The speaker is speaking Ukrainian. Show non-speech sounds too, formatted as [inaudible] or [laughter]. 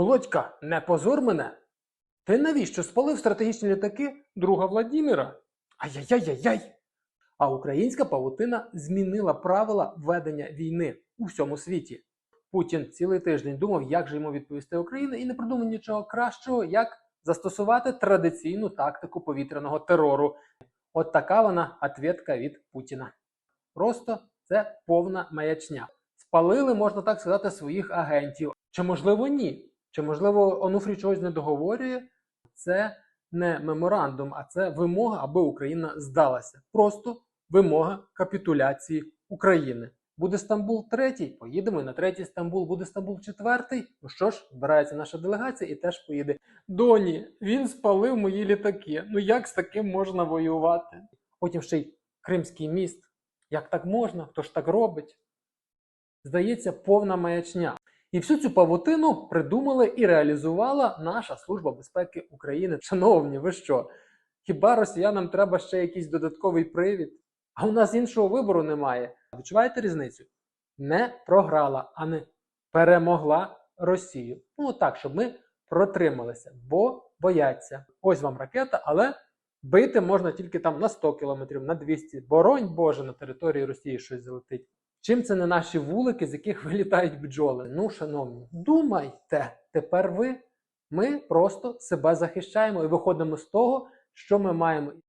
Володька, не позор мене. Ти навіщо спалив стратегічні літаки друга Владіміра? Ай-яй-яй-яй-яй! А українська павутина змінила правила ведення війни у всьому світі. Путін цілий тиждень думав, як же йому відповісти Україні, і не придумав нічого кращого, як застосувати традиційну тактику повітряного терору. От така вона ответка від Путіна. Просто це повна маячня. Спалили, можна так сказати, своїх агентів. Чи можливо ні? Чи можливо Онуфрій чогось не договорює? Це не меморандум, а це вимога, аби Україна здалася. Просто вимога капітуляції України. Буде Стамбул третій, поїдемо і на третій Стамбул. Буде Стамбул четвертий. Ну що ж, збирається наша делегація і теж поїде. Доні, він спалив мої літаки. Ну як з таким можна воювати? Потім ще й Кримський міст. Як так можна? Хто ж так робить? Здається, повна маячня. І всю цю павутину придумали і реалізувала наша Служба безпеки України. Шановні, ви що? Хіба росіянам треба ще якийсь додатковий привід? А у нас іншого вибору немає. Відчуваєте різницю? Не програла, а не перемогла Росію. Ну так, щоб ми протрималися, бо бояться. Ось вам ракета, але бити можна тільки там на 100 кілометрів, на 200. Боронь Боже, на території Росії щось залетить. Чим це не наші вулики, з яких [laughs] вилітають бджоли? Ну, шановні, думайте, тепер ви. Ми просто себе захищаємо і виходимо з того, що ми маємо.